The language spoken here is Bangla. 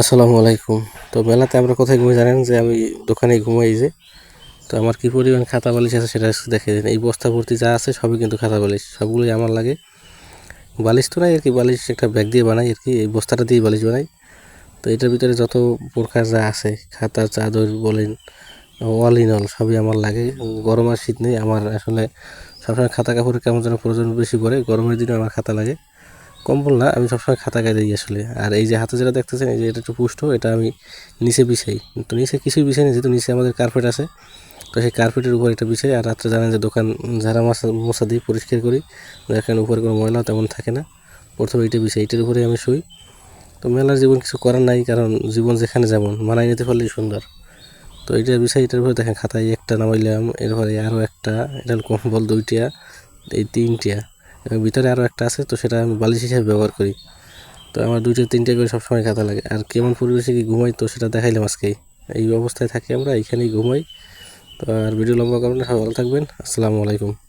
আসসালামু আলাইকুম। তো মেলাতে আমরা কোথায় ঘুমিয়ে জানেন? যে আমি দোকানে ঘুমাই যে। তো আমার কী পরিমাণ খাতা বালিশ আছে সেটা দেখে দিন। এই বস্তা ভর্তি যা আছে সবই কিন্তু খাতা বালিশ, সবগুলোই আমার লাগে। বালিশ তো নাই আর কি, বালিশ একটা ব্যাগ দিয়ে বানাই আর কি, এই বস্তাটা দিয়ে বালিশ বানাই। তো এটার ভিতরে যত প্রকার যা আছে, খাতা, চাদর বলেন অল ইন অল সবই আমার লাগে। গরম আর শীত নেই, আমার আসলে সবসময় খাতা কাপড়ের কেমন যেন প্রয়োজন বেশি পড়ে, গরমের দিনে আমার খাতা লাগে। কম্বল না, আমি সবসময় খাতা গায়ে দিই আসলে। আর এই যে হাতে যেটা দেখতেছেন, এই যে এটা একটু পুষ্ট, এটা আমি নিচে বিছাই। তো নিচে কিছুই বিছাই না যেহেতু নিচে আমাদের কার্পেট আছে। তো সেই কার্পেটের উপর এটা বিছাই, আর রাত্রে জানেন যে দোকান ঝাড়া মশা মশা দিই পরিষ্কার করি। দেখেন উপরে কোনো ময়লা তেমন থাকে না। প্রথমে এইটা বিছাই এটার উপরে আমি শুই। তো মেলার জীবন কিছু করার নাই, কারণ জীবন যেখানে যেমন, মানায় নিতে পারলেই সুন্দর। তো এইটা বিষয় এটার উপরে দেখেন খাতায় একটা নামাইলাম, এরপরে আরও একটা, এটা কম্বল দুইটা, এই তিনটা। ভিতরে আরও একটা আছে, তো সেটা আমি বালিশ হিসেবে ব্যবহার করি। তো আমার দুটো তিনটে করে সবসময় খাতা লাগে। আর কেমন পরিবেশে কি ঘুমাই, তো সেটা দেখাইলাম আজকেই। এই অবস্থায় থাকি আমরা এইখানেই ঘুমাই। তো আর ভিডিও লম্বা করবেন ভালো থাকবেন। আসসালামু আলাইকুম।